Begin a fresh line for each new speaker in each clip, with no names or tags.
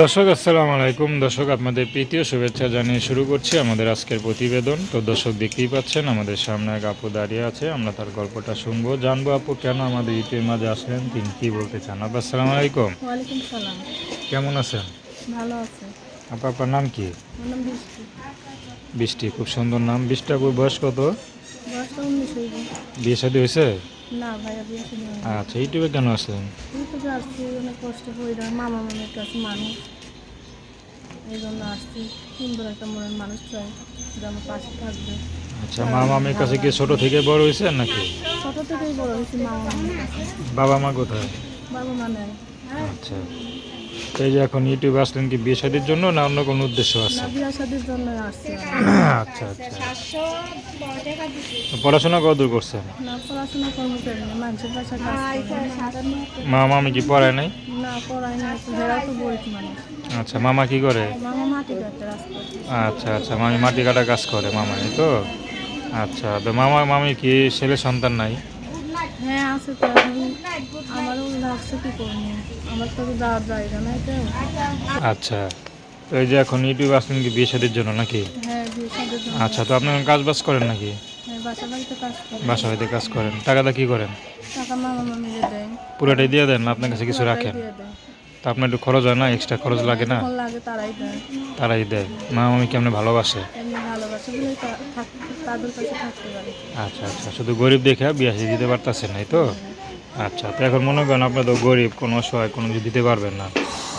দর্শক আসসালামু আলাইকুম। দর্শক আপনাদের প্রীতীয় শুভেচ্ছা জানিয়ে শুরু করছি আমাদের আজকের প্রতিবেদন। তো দর্শক দেখতেই পাচ্ছেন আমাদের সামনে এক আপু দাঁড়িয়ে আছে। আমরা তার গল্পটা শুনব। জানব আপু কেন আমাদের ইউটিউবের মাঝে আসলেন? তিনি কি বলতে চান? আপু আসসালামু আলাইকুম। কেমন আছেন?
ভালো আছে।
আপু আপনার নাম কি?
বৃষ্টি।
খুব সুন্দর নাম। বৃষ্টি আপুর বয়স কত বিয়ে শাদী হয়েছে?
না ভাই আপনি
আচ্ছা ইউটিউবে কেন আসলেন?
ইউটিউবে আসছি অনেক কষ্ট করে মামা মামের কাছে মানুষ। এই জন্য আসছি সুন্দর একটা মনের মানুষ চাই যে আমার পাশে থাকবে।
আচ্ছা মা মামির কাছে কি ছোট থেকে বড় হয়েছে নাকি?
ছোট থেকেই বড় হয়েছে মামা মামের কাছে।
বাবা মা কোথায়?
বাবা মানে
আচ্ছা। তো এই যে এখন ইউটিউবে আসলেন কি বিয়ে শাদীর জন্য না অন্য কোনো উদ্দেশ্য আছে? আচ্ছা আচ্ছা। পড়াশোনা কত দূর করছেন?
না পড়াশোনা কর্মচারী না মানুষের বাসা কাজ করে।
মা মামি কি পড়ায় নাই?
না পড়াই না হেরাও তো গরিব মানুষ
আচ্ছা মামা কি করে?
মামা
আচ্ছা আচ্ছা মামি মাটি কাটা কাজ করে মামা তো? আচ্ছা তো মামা মামি কি ছেলে সন্তান নাই?
হ্যাঁ আছে তো এখন। আমারও লাগছে কি করব। আমার তো জায়গা নাই তো।
আচ্ছা এই যে এখন ইউটিউব আসলেন কি বিয়ে শাদির জন্য নাকি?
হ্যাঁ বিয়ে সাদের জন্য।
আচ্ছা তো আপনি কাজ বাজ করেন নাকি?
হ্যাঁ বাসা বাড়িতে কাজ
করেন। টাকাটা কি করেন?
টাকা মামা
পুরোটাই দিয়ে দেন না? আপনার কাছে কিছু রাখেন। তা আপনার একটু খরচ হয় না? এক্সট্রা খরচ লাগে না?
লাগে তারাই দেয়।
তারাই দেয়। মা মামি কেমন ভালোবাসে? আচ্ছা আচ্ছা শুধু গরিব দেখে বিয়ে দিতে পারতেছেন নাই তো? আচ্ছা তো এখন মনে করেন আপনার তো গরিব কোনো অসহায় কোনো কিছু দিতে পারবেন না।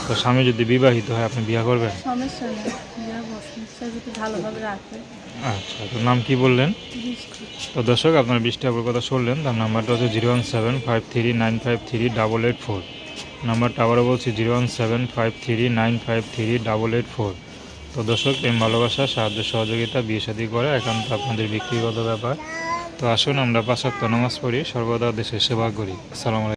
তো স্বামী যদি বিবাহিত হয় আপনি বিয়ে করবেন? আচ্ছা তো নাম কি বললেন? তো দর্শক আপনার বৃষ্টি আপুর কথা শুনলেন। তার নাম্বারটা হচ্ছে zero one seven five three nine five three double eight four. নাম্বারটা আবারও বলছি, zero one seven five three nine five three double eight four. তো দর্শক, প্রেম, ভালোবাসা, সাহায্য, সহযোগিতা, বিয়ে শাদী করা একান্ত আপনাদের ব্যক্তিগত ব্যাপার। তো আসুন আমরা পাঁচাত্তর নামাজ পড়ি, সর্বদা দেশের সেবা করি। আসসালামু